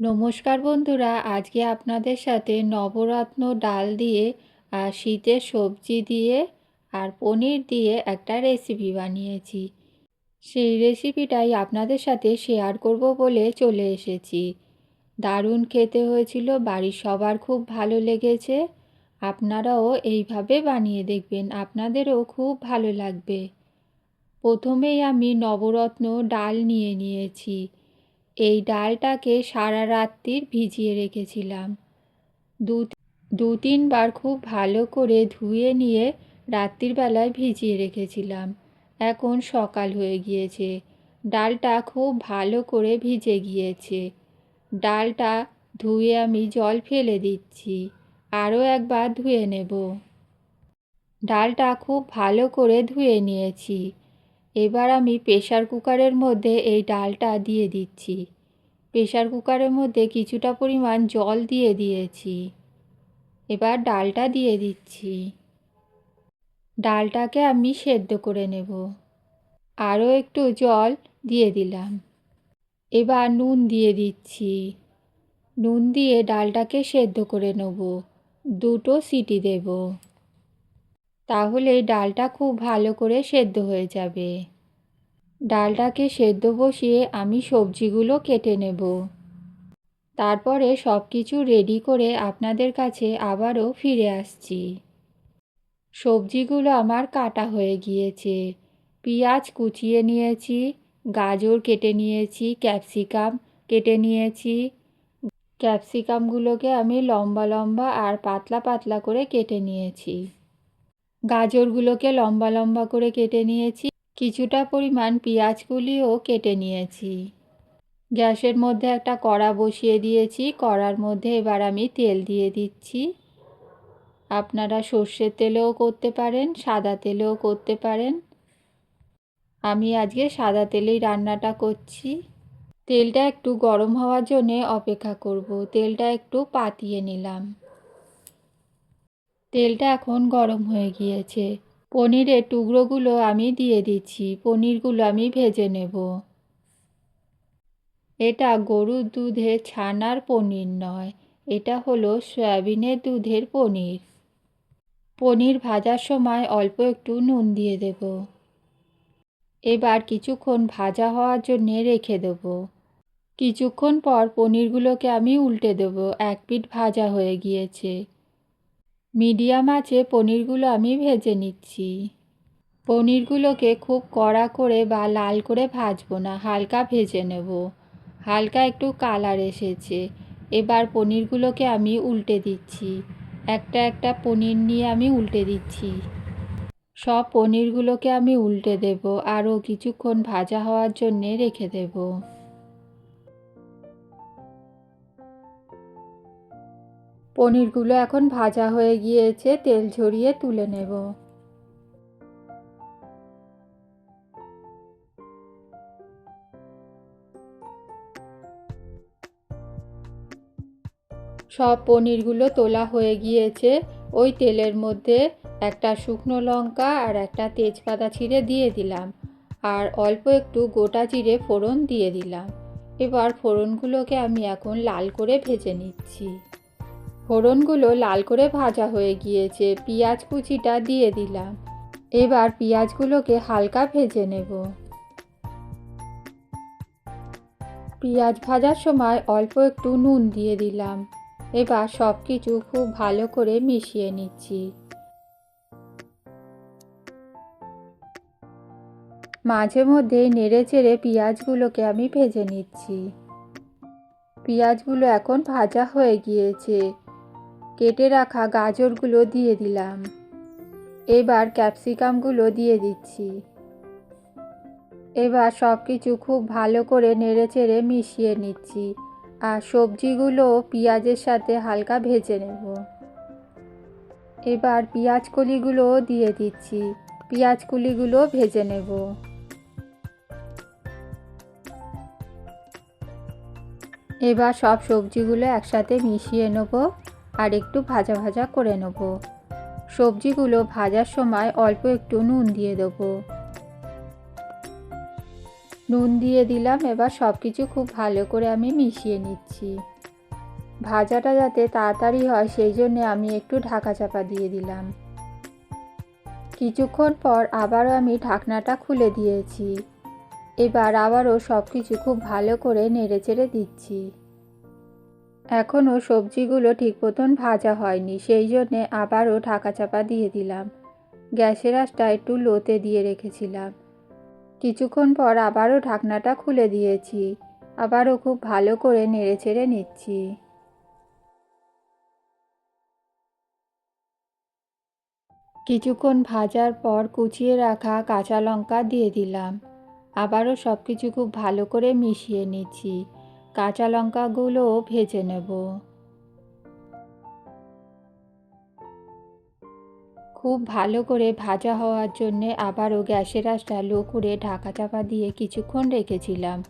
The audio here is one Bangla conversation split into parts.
নমস্কার বন্ধুরা, আজকে আপনাদের সাথে নবরত্ন ডাল দিয়ে আর শীতের সবজি দিয়ে আর পনির দিয়ে একটা রেসিপি বানিয়েছি। সেই রেসিপিটাই আপনাদের সাথে শেয়ার করব বলে চলে এসেছি। দারুণ খেতে হয়েছিল, বাড়ির সবার খুব ভালো লেগেছে। আপনারাও এইভাবে বানিয়ে দেখবেন, আপনাদেরও খুব ভালো লাগবে। প্রথমেই আমি নবরত্ন ডাল নিয়ে নিয়েছি। এই ডালটাকে সারা রাত্রির ভিজিয়ে রেখেছিলাম। দু দু তিনবার খুব ভালো করে ধুয়ে নিয়ে রাত্রির বেলায় ভিজিয়ে রেখেছিলাম। এখন সকাল হয়ে গিয়েছে। ডালটা খুব ভালো করে ভিজে গিয়েছে। ডালটা ধুয়ে আমি জল ফেলে দিচ্ছি। আরও একবার ধুয়ে নেব। ডালটা খুব ভালো করে ধুয়ে নিয়েছি। এবার আমি প্রেশার কুকারের মধ্যে এই ডালটা দিয়ে দিচ্ছি। প্রেশার কুকারের মধ্যে কিছুটা পরিমাণ জল দিয়ে দিয়েছি। এবার ডালটা দিয়ে দিচ্ছি। ডালটাকে আমি সেদ্ধ করে নেব। আরও একটু জল দিয়ে দিলাম। এবার নুন দিয়ে দিচ্ছি। নুন দিয়ে ডালটাকে সেদ্ধ করে নেব। দুটো সিটি দেব। তাহলে ডালটা খুব ভালো করে সেদ্ধ হয়ে যাবে। ডালটাকে সেদ্ধ বসিয়ে আমি সবজিগুলো কেটে নেব। তারপরে সব কিছু রেডি করে আপনাদের কাছে আবারও ফিরে আসছি। সবজিগুলো আমার কাটা হয়ে গিয়েছে। পেঁয়াজ কুচিয়ে নিয়েছি, গাজর কেটে নিয়েছি, ক্যাপসিকাম কেটে নিয়েছি। ক্যাপসিকামগুলোকে আমি লম্বা লম্বা আর পাতলা পাতলা করে কেটে নিয়েছি। গাজরগুলোকে লম্বা লম্বা করে কেটে নিয়েছি। কিছুটা পরিমাণ পেঁয়াজগুলিও কেটে নিয়েছি। গ্যাসের মধ্যে একটা কড়া বসিয়ে দিয়েছি। কড়ার মধ্যে এবার আমি তেল দিয়ে দিচ্ছি। আপনারা সর্ষের তেলেও করতে পারেন, সাদা তেলেও করতে পারেন। আমি আজকে সাদা তেলেই রান্নাটা করছি। তেলটা একটু গরম হওয়ার জন্যে অপেক্ষা করব। তেলটা একটু পাতিয়ে নিলাম। তেলটা এখন গরম হয়ে গিয়েছে। পনিরের টুকরোগুলো আমি দিয়ে দিচ্ছি। পনিরগুলো আমি ভেজে নেব। এটা গরুর দুধের ছানার পনির নয়। এটা হলো সয়াবিনের দুধের পনির। পনির ভাজার সময় অল্প একটু নুন দিয়ে দেব। এবার কিছুক্ষণ ভাজা হওয়ার জন্যে রেখে দেব। কিছুক্ষণ পর পনিরগুলোকে আমি উল্টে দেব। এক পিঠ ভাজা হয়ে গিয়েছে। মিডিয়াম আছে, পনিরগুলো আমি ভেজে নিচ্ছি। পনিরগুলোকে খুব কড়া করে বা লাল করে ভাজবো না, হালকা ভেজে নেব। হালকা একটু কালার এসেছে। এবার পনিরগুলোকে আমি উল্টে দিচ্ছি। একটা একটা পনির নিয়ে আমি উল্টে দিচ্ছি। সব পনিরগুলোকে আমি উল্টে দেব আরও কিছুক্ষণ ভাজা হওয়ার জন্যে রেখে দেব। পনিরগুলো এখন ভাজা হয়ে গিয়েছে, তেল ঝরিয়ে তুলে নেব। সব পনিরগুলো তোলা হয়ে গিয়েছে। ওই তেলের মধ্যে একটা শুকনো লঙ্কা আর একটা তেজপাতা ছিঁড়ে দিয়ে দিলাম। আর অল্প একটু গোটা জিরে ফোড়ন দিয়ে দিলাম। এবার ফোড়নগুলোকে আমি এখন লাল করে ভেজে নিচ্ছি। ফোড়নগুলো লাল করে ভাজা হয়ে গিয়েছে। পেঁয়াজ কুচিটা দিয়ে দিলাম। এবার পেঁয়াজগুলোকে হালকা ভেজে নেব। পেঁয়াজ ভাজার সময় অল্প একটু নুন দিয়ে দিলাম। এবার সব কিছু খুব ভালো করে মিশিয়ে নিচ্ছি। মাঝে মধ্যে নেড়ে চেড়ে পেঁয়াজগুলোকে আমি ভেজে নিচ্ছি। পেঁয়াজগুলো এখন ভাজা হয়ে গিয়েছে। কেটে রাখা গাজরগুলো দিয়ে দিলাম। এবার ক্যাপসিকামগুলো দিয়ে দিচ্ছি। এবার সব কিছু খুব ভালো করে নেড়ে চেড়ে মিশিয়ে নিচ্ছি আর সবজিগুলো পেঁয়াজের সাথে হালকা ভেজে নেব। এবার পেঁয়াজ কলিগুলো দিয়ে দিচ্ছি। পেঁয়াজ কলিগুলো ভেজে নেব। এবার সব সবজিগুলো একসাথে মিশিয়ে নেব। আর একটু ভাজা ভাজা করে নেব। সবজিগুলো ভাজার সময় অল্প একটু নুন দিয়ে দেবো। নুন দিয়ে দিলাম, এবার সব কিছু খুব ভালো করে আমি মিশিয়ে নিচ্ছি। ভাজাটা যাতে তাড়াতাড়ি হয়, সেই জন্যে আমি একটু ঢাকা চাপা দিয়ে দিলাম। কিছুক্ষণ পর আবারও আমি ঢাকনাটা খুলে দিয়েছি। এবার আবারও সব কিছু খুব ভালো করে নেড়ে চেড়ে দিচ্ছি। এখনও সবজিগুলো ঠিক মতন ভাজা হয়নি, সেই জন্যে আবারও ঢাকা চাপা দিয়ে দিলাম। গ্যাসের আঁচটা একটু লোতে দিয়ে রেখেছিলাম। কিছুক্ষণ পর আবারও ঢাকনাটা খুলে দিয়েছি। আবারও খুব ভালো করে নেড়ে চেড়ে নিচ্ছি। কিছুক্ষণ ভাজার পর কুচিয়ে রাখা কাঁচা লঙ্কা দিয়ে দিলাম। আবারও সব কিছু খুব ভালো করে মিশিয়ে নিচ্ছি। কাঁচা লঙ্কাগুলোও ভেজে নেব। খুব ভালো করে ভাজা হওয়ার জন্যে আবারও গ্যাসের আঁচটা লো করে ঢাকা চাপা দিয়ে কিছুক্ষণ রেখেছিলাম।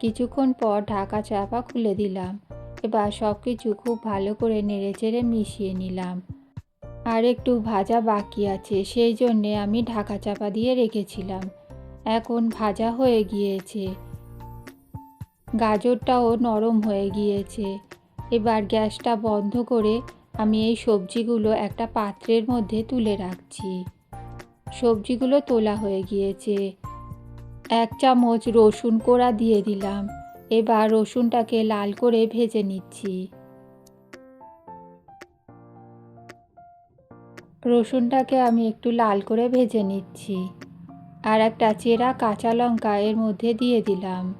কিছুক্ষণ পর ঢাকা চাপা খুলে দিলাম। এবার সব কিছু খুব ভালো করে নেড়েচেড়ে মিশিয়ে নিলাম। আর একটু ভাজা বাকি আছে, সেই জন্যে আমি ঢাকা চাপা দিয়ে রেখেছিলাম। এখন ভাজা হয়ে গিয়েছে। গাজরটাও নরম হয়ে গিয়েছে। এবার গ্যাসটা বন্ধ করে আমি এই সবজিগুলো একটা পাত্রের মধ্যে তুলে রাখছি। সবজিগুলো তোলা হয়ে গিয়েছে। এক চামচ রসুন কোড়া দিয়ে দিলাম। এবার রসুনটাকে লাল করে ভেজে নিচ্ছি। রসুনটাকে আমি একটু লাল করে ভেজে নিচ্ছি। আর একটা চেরা কাঁচা লঙ্কা এর মধ্যে দিয়ে দিলাম।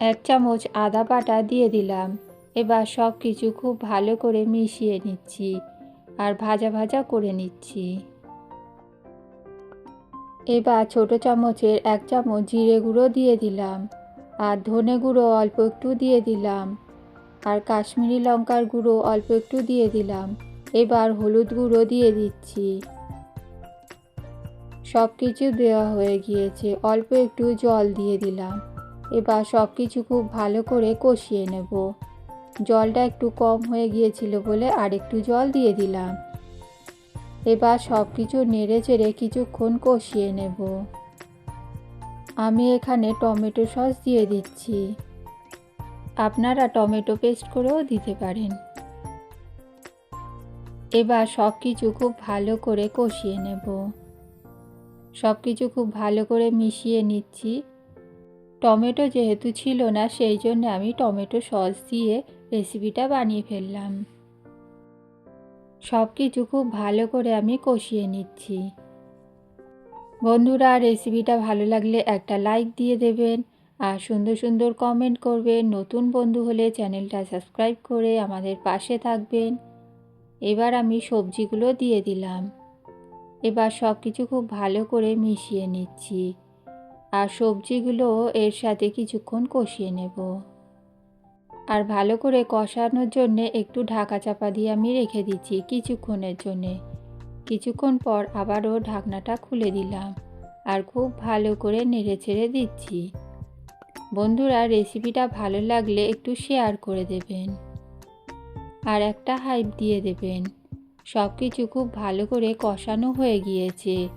এক চামচ আদা বাটা দিয়ে দিলাম। এবার সব কিছু খুব ভালো করে মিশিয়ে নিচ্ছি আর ভাজা ভাজা করে নিচ্ছি। এবার ছোট চামচের এক চামচ জিরে গুঁড়ো দিয়ে দিলাম আর ধনে গুঁড়ো অল্প একটু দিয়ে দিলাম আর কাশ্মীরি লঙ্কার গুঁড়ো অল্প একটু দিয়ে দিলাম। এবার হলুদ গুঁড়ো দিয়ে দিচ্ছি। সব কিছু দেওয়া হয়ে গিয়েছে। অল্প একটু জল দিয়ে দিলাম। এবার সব কিছু খুব ভালো করে কষিয়ে নেব। জলটা একটু কম হয়ে গিয়েছিল বলে আর একটু জল দিয়ে দিলাম। এবার সব কিছু নেড়ে চেড়ে কিছুক্ষণ কষিয়ে নেব। আমি এখানে টমেটো সস দিয়ে দিচ্ছি। আপনারা টমেটো পেস্ট করেও দিতে পারেন। এবার সব কিছু খুব ভালো করে কষিয়ে নেব। সব কিছু খুব ভালো করে মিশিয়ে নিচ্ছি। টমেটো যেহেতু ছিল না, সেই জন্য আমি টমেটো সস দিয়ে রেসিপিটা বানিয়ে ফেললাম। সব কিছু খুব ভালো করে আমি কষিয়ে নিচ্ছি। বন্ধুরা রেসিপিটা ভালো লাগলে একটা লাইক দিয়ে দেবেন আর সুন্দর সুন্দর কমেন্ট করবেন। নতুন বন্ধু হলে চ্যানেলটা সাবস্ক্রাইব করে আমাদের পাশে থাকবেন। এবার আমি সবজিগুলো দিয়ে দিলাম। এবার সব কিছু খুব ভালো করে মিশিয়ে নিচ্ছি। আর সবজিগুলো এর সাথে কিছুক্ষণ কষিয়ে নেব। আর ভালো করে কষানোর জন্যে একটু ঢাকা চাপা দিয়ে আমি রেখে দিচ্ছি কিছুক্ষণের জন্যে। কিছুক্ষণ পর আবারও ঢাকনাটা খুলে দিলাম আর খুব ভালো করে নেড়ে ছেড়ে দিচ্ছি। বন্ধুরা, রেসিপিটা ভালো লাগলে একটু শেয়ার করে দেবেন আর একটা হাইপ দিয়ে দেবেন। সব কিছু খুব ভালো করে কষানো হয়ে গিয়েছে।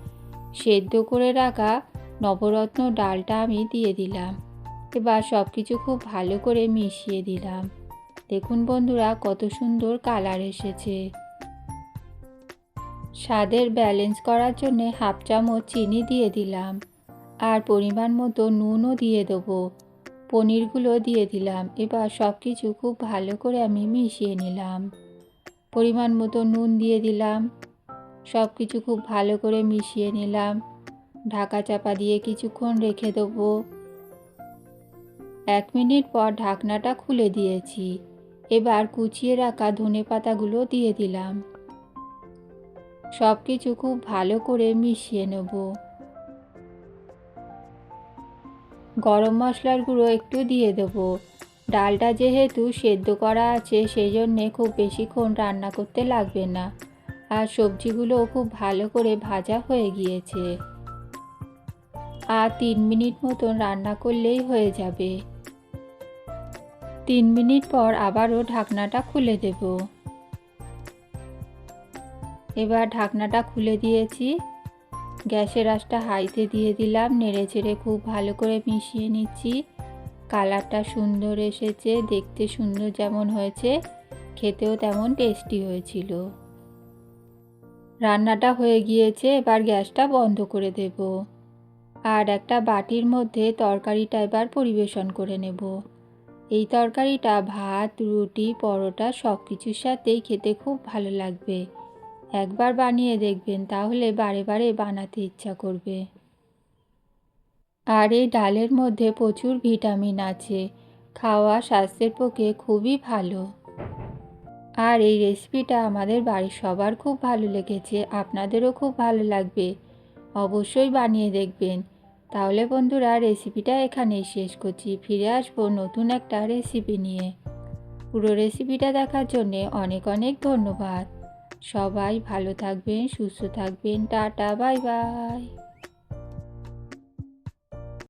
সেদ্ধ করে রাখা নবরত্ন ডালটা আমি দিয়ে দিলাম। এবার সব কিছু খুব ভালো করে মিশিয়ে দিলাম। দেখুন বন্ধুরা, কত সুন্দর কালার এসেছে। স্বাদের ব্যালেন্স করার জন্যে হাফ চামচ চিনি দিয়ে দিলাম আর পরিমাণ মতো নুনও দিয়ে দেবো। পনিরগুলো দিয়ে দিলাম। এবার সব কিছু খুব ভালো করে আমি মিশিয়ে নিলাম। পরিমাণ মতো নুন দিয়ে দিলাম। সব কিছু খুব ভালো করে মিশিয়ে নিলাম। ঢাকা চাপা দিয়ে কিছুক্ষণ রেখে দেবো। এক মিনিট পর ঢাকনাটা খুলে দিয়েছি। এবার কুচিয়ে রাখা ধনে পাতাগুলো দিয়ে দিলাম। সব কিছু খুব ভালো করে মিশিয়ে নেব। গরম মশলার গুঁড়ো একটু দিয়ে দেবো। ডালটা যেহেতু সেদ্ধ করা আছে সেই জন্যে খুব বেশিক্ষণ রান্না করতে লাগবে না। আর সবজিগুলোও খুব ভালো করে ভাজা হয়ে গিয়েছে। আর তিন মিনিট মতন রান্না করলেই হয়ে যাবে। তিন মিনিট পর আবারও ঢাকনাটা খুলে দেব। এবার ঢাকনাটা খুলে দিয়েছি। গ্যাসের আঁচটা হাইতে দিয়ে দিলাম নেড়ে চেড়ে খুব ভালো করে মিশিয়ে নিচ্ছি। কালারটা সুন্দর এসেছে, দেখতে সুন্দর যেমন হয়েছে, খেতেও তেমন টেস্টি হয়েছিল। রান্নাটা হয়ে গিয়েছে, এবার গ্যাসটা বন্ধ করে দেব। আর একটা বাটির মধ্যে তরকারিটা এবার পরিবেশন করে নেব। এই তরকারিটা ভাত, রুটি, পরোটা সব কিছুর সাথেই খেতে খুব ভালো লাগবে। একবার বানিয়ে দেখবেন, তাহলে বারে বারে বানাতে ইচ্ছা করবে। আর এই ডালের মধ্যে প্রচুর ভিটামিন আছে। খাওয়া স্বাস্থ্যের পক্ষে খুবই ভালো। আর এই রেসিপিটা আমাদের বাড়ির সবার খুব ভালো লেগেছে, আপনাদেরও খুব ভালো লাগবে। অবশ্যই বানিয়ে দেখবেন। তাহলে বন্ধুরা রেসিপিটা এখানেই শেষ করছি। ফিরে আসব নতুন একটা রেসিপি নিয়ে। পুরো রেসিপিটা দেখার জন্যে অনেক অনেক ধন্যবাদ। সবাই ভালো থাকবেন, সুস্থ থাকবেন। Tata bye bye